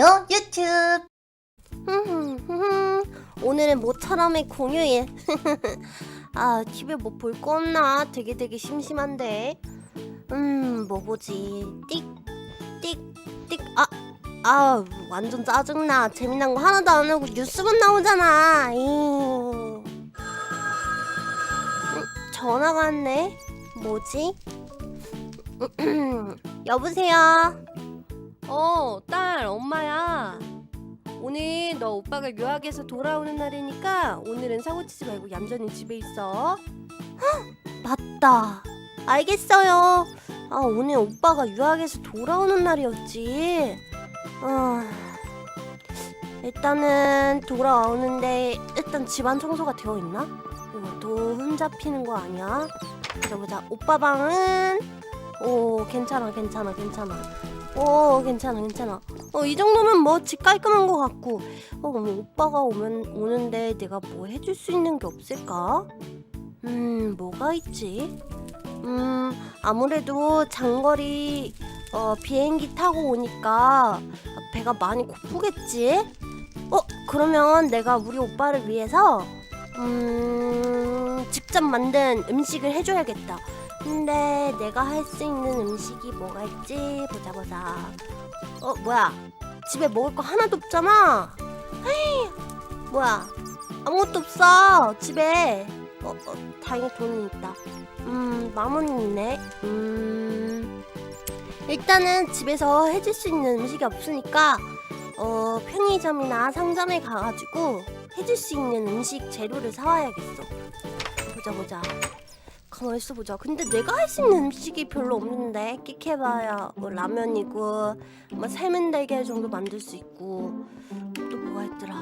공유 유튜브 오늘은 모처럼의 공휴일. 아, 집에 뭐 볼 거 없나? 되게 되게 심심한데. 음, 뭐 보지? 띡, 띡, 띡. 아, 아, 완전 짜증나. 재미난 거 하나도 안 하고 뉴스만 나오잖아. 이. 음, 전화가 왔네. 뭐지? 여보세요. 어, 딸, 엄마야. 오늘 너 오빠가 유학에서 돌아오는 날이니까 오늘은 사고 치지 말고 얌전히 집에 있어. 맞다. 알겠어요. 아, 오늘 오빠가 유학에서 돌아오는 날이었지. 아, 일단은 돌아오는데 일단 집안 청소가 되어 있나? 이것도 흠 잡히는 거 아니야? 보자 보자. 오빠 방은 오 괜찮아 괜찮아 괜찮아. 오 괜찮아 괜찮아. 어 이 정도면 뭐 집 깔끔한 것 같고. 어 그럼 오빠가 오면 오는데 내가 뭐 해줄 수 있는 게 없을까? 음 뭐가 있지? 음 아무래도 장거리 어 비행기 타고 오니까 배가 많이 고프겠지? 어 그러면 내가 우리 오빠를 위해서 음 직접 만든 음식을 해줘야겠다. 근데 내가 할 수 있는 음식이 뭐가 있지? 보자 보자. 어 뭐야? 집에 먹을 거 하나도 없잖아. 헤이 뭐야? 아무것도 없어 집에. 어, 어 다행히 돈이 있다. 음 마무는 있네. 음 일단은 집에서 해줄 수 있는 음식이 없으니까 어 편의점이나 상점에 가가지고 해줄 수 있는 음식 재료를 사와야겠어. 보자 보자. 가만히 있어 보자. 근데 내가 할 수 있는 음식이 별로 없는데 끽해봐야 뭐 라면이고 뭐 삶은 달걀 정도 만들 수 있고 또 뭐가 있더라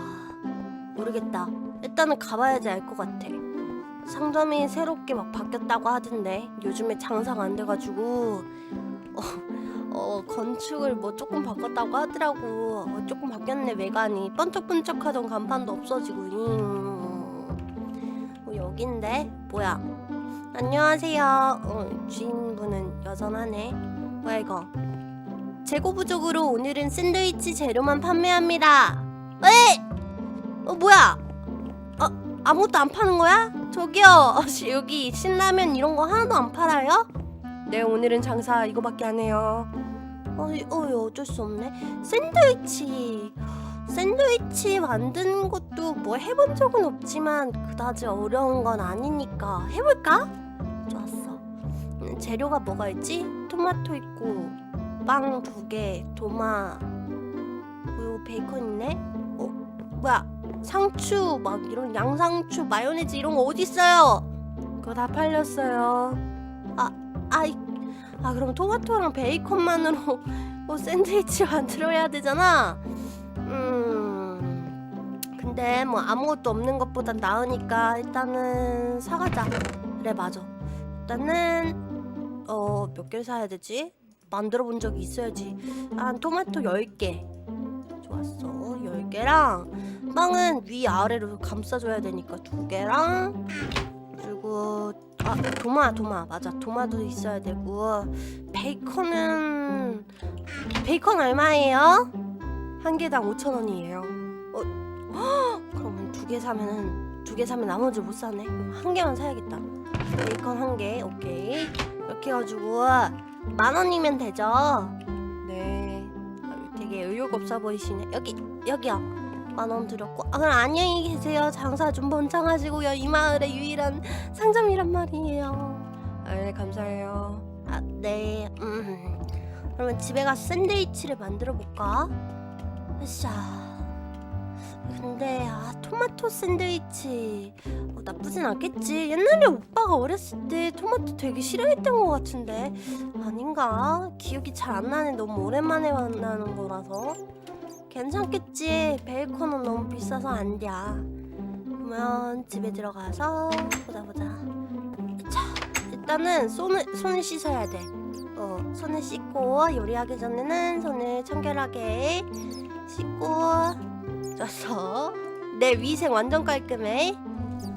모르겠다. 일단은 가봐야지 알 것 같아. 상점이 새롭게 막 바뀌었다고 하던데 요즘에 장사가 안 돼가지고 어, 어 건축을 뭐 조금 바꿨다고 하더라고. 어, 조금 바뀌었네 외관이 번쩍번쩍하던 간판도 없어지고. 잉. 어, 여긴데 뭐야? 안녕하세요. 어, 주인분은 여전하네. 뭐야 이거? 재고 부족으로 오늘은 샌드위치 재료만 판매합니다. 에? 어 뭐야? 어 아무것도 안 파는 거야? 저기요 시- 여기 신라면 이런 거 하나도 안 팔아요? 네 오늘은 장사 이거밖에 안 해요. 어, 이- 어 어쩔 수 없네. 샌드위치. 샌드위치 만드는 것도 뭐 해본 적은 없지만 그다지 어려운 건 아니니까 해볼까? 재료가 뭐가 있지? 토마토 있고 빵 두 개, 도마 그리고 베이컨 있네. 어 뭐야? 상추 막 이런 양상추 마요네즈 이런 거 어디 있어요? 그거 다 팔렸어요. 아 아이 아 그럼 토마토랑 베이컨만으로 뭐 샌드위치 만들어야 되잖아. 음. 근데 뭐 아무것도 없는 것보단 나으니까 일단은 사가자. 그래 맞아. 일단은 어 몇 개를 사야 되지? 만들어 본 적이 있어야지. 한 토마토 10개. 좋았어. 10개랑 빵은 위 아래로 감싸줘야 되니까 두 개랑 그리고 아 도마 도마 맞아 도마도 있어야 되고 베이컨은 베이컨 얼마예요? 한 개당 5천 원이에요. 어, 헉, 그러면 두 개 사면은 두 개 사면 나머지 못 사네. 한 개만 사야겠다. 베이컨 한 개, 오케이. 이렇게 해가지고 만 원이면 되죠. 네. 아, 되게 의욕 없어 보이시네. 여기 여기요. 만 원 드렸고. 아 그럼 안녕히 계세요. 장사 좀 번창하시고요. 이 마을의 유일한 상점이란 말이에요. 아, 네 감사해요. 아 네. 음. 그러면 집에 가서 샌드위치를 만들어 볼까? 으쌰. 근데 아 토마토 샌드위치 어, 나쁘진 않겠지. 옛날에 오빠가 어렸을 때 토마토 되게 싫어했던 것 같은데 아닌가? 기억이 잘 안 나네. 너무 오랜만에 만나는 거라서 괜찮겠지. 베이컨은 너무 비싸서 안 돼. 그러면 집에 들어가서 보자 보자. 자 일단은 손을 손을 씻어야 돼. 어, 손을 씻고 요리하기 전에는 손을 청결하게 씻고 쪄서 내 위생 완전 깔끔해.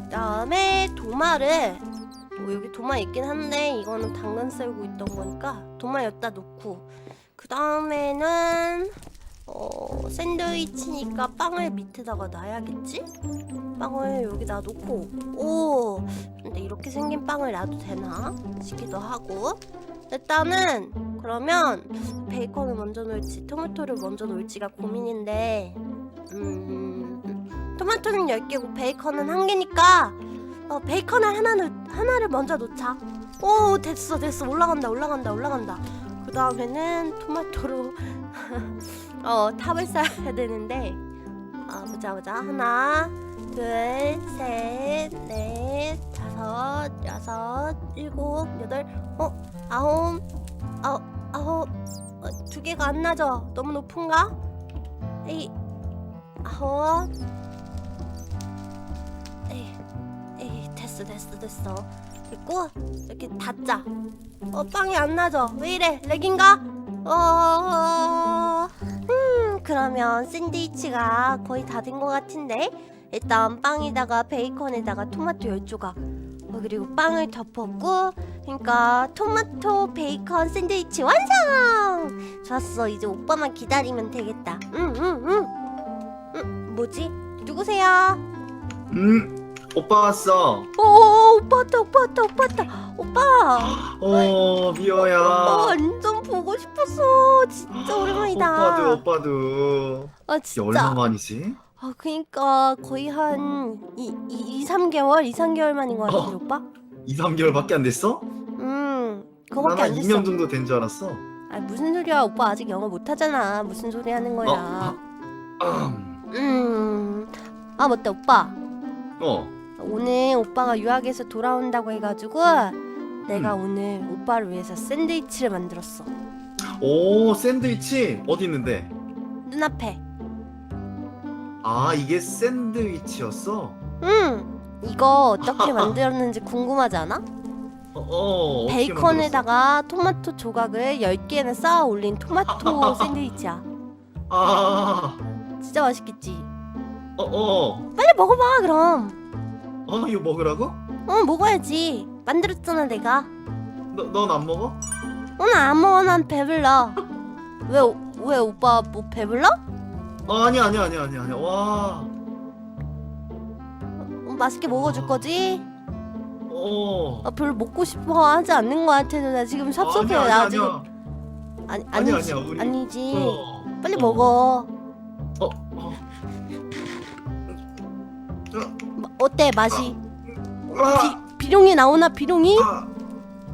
그다음에 도마를 뭐 여기 도마 있긴 한데 이거는 당근 썰고 있던 거니까 도마 여기다 놓고 그 다음에는 어, 샌드위치니까 빵을 밑에다가 놔야겠지? 빵을 여기다 놓고 오 근데 이렇게 생긴 빵을 놔도 되나 싶기도 하고 일단은 그러면 베이컨을 먼저 놓을지 토마토를 먼저 놓을지가 고민인데 음 토마토는 10개고 베이컨은 한 개니까 어, 베이컨을 하나 놓, 하나를 먼저 놓자. 오 됐어 됐어. 올라간다 올라간다 올라간다. 그 다음에는 토마토로 어 탑을 쌓아야 되는데. 아 보자 보자. 하나 둘셋넷 다섯 여섯 일곱 여덟 어 아홉 아홉 아홉. 어, 두 개가 안 나죠? 너무 높은가? 에이 아홉 에이 에이 됐어 됐어 됐어. 됐고 이렇게 닫자. 어 빵이 안 나죠? 왜 이래? 렉인가? 어 음, 그러면 샌드위치가 거의 다 된 것 같은데? 일단 빵에다가 베이컨에다가 토마토 10조각. 어, 그리고 빵을 덮었고 그러니까 토마토 베이컨 샌드위치 완성! 좋았어. 이제 오빠만 기다리면 되겠다. 응응응 응, 뭐지? 누구세요? 음, 오빠 왔어. 오 오빠 왔다 오빠 왔다 오빠 왔다 오빠 어, 미호야. 어, 완전 보고 싶었어 진짜 오랜만이다 오빠도, 오빠도. 아 이게 얼마 진짜 만이지? 아 그니까 거의 한 2, 2, 3개월? 2, 3개월 만인 것 같은데 어. 오빠? 2, 3개월밖에 안 됐어? 음 그거밖에 안 됐어 2년 정도 된 줄 알았어. 아 무슨 소리야 오빠 아직 영어 못하잖아 무슨 소리 하는 거야 음, 음 아 맞다 오빠 어, 오늘 오빠가 유학에서 돌아온다고 해가지고 내가 음. 오늘 오빠를 위해서 샌드위치를 만들었어 오, 샌드위치 어디 있는데? 눈앞에 아, 이게 샌드위치였어? 음 이거 어떻게 만들었는지 궁금하지 않아? 어, 어 어떻게 베이컨에다가 토마토 조각을 10개나 쌓아 올린 토마토 샌드위치야 만들었어? 아, 진짜 맛있겠지? 어, 어, 빨리 먹어봐 그럼 어, 이거 먹으라고? 어 먹어야지 만들었잖아 내가 너, 넌 안 먹어? 오늘 안 먹어 난 배불러 왜, 오- 왜 오빠 뭐 배불러? 어, 아니, 아니, 아니, 아니, 아니. 와, 어, 맛있게 먹어줄 거지? 어. 아, 별로 먹고 싶어 하지 않는 거 같아서 나 지금 섭섭해 나 지금 아니야. 아니, 아니야, 아니지 우리- 아니지 어. 빨리 어. 먹어 어, 어. 마- 어때 맛이 아, 비, 비룡이 나오나 비룡이? 아,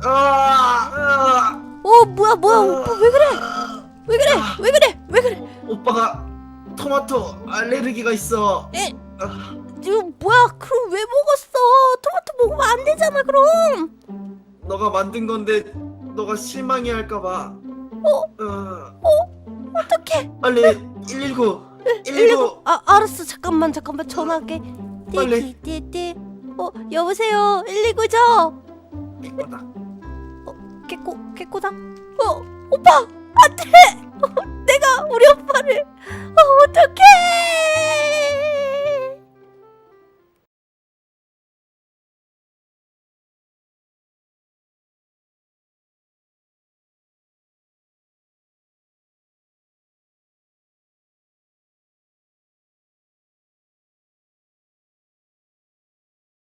아, 아, 어 뭐야 뭐야 오빠 왜 그래 왜 그래 왜 그래 왜 그래 오빠가 토마토 알레르기가 있어. 에? 아, 뭐야 그럼 왜 먹었어 토마토 먹으면 안 되잖아 그럼 너가 만든 건데 너가 실망이 할까봐. 어? 어, 어떡해 빨리 119. 119. 아 알았어. 잠깐만 잠깐만. 전화할게. 빨리. 띠띠띠띠 어 여보세요? 119죠? 이거다. 개꼬 개꼬다? 어 오빠! 안돼! 내가 우리 오빠를. 어 어떡해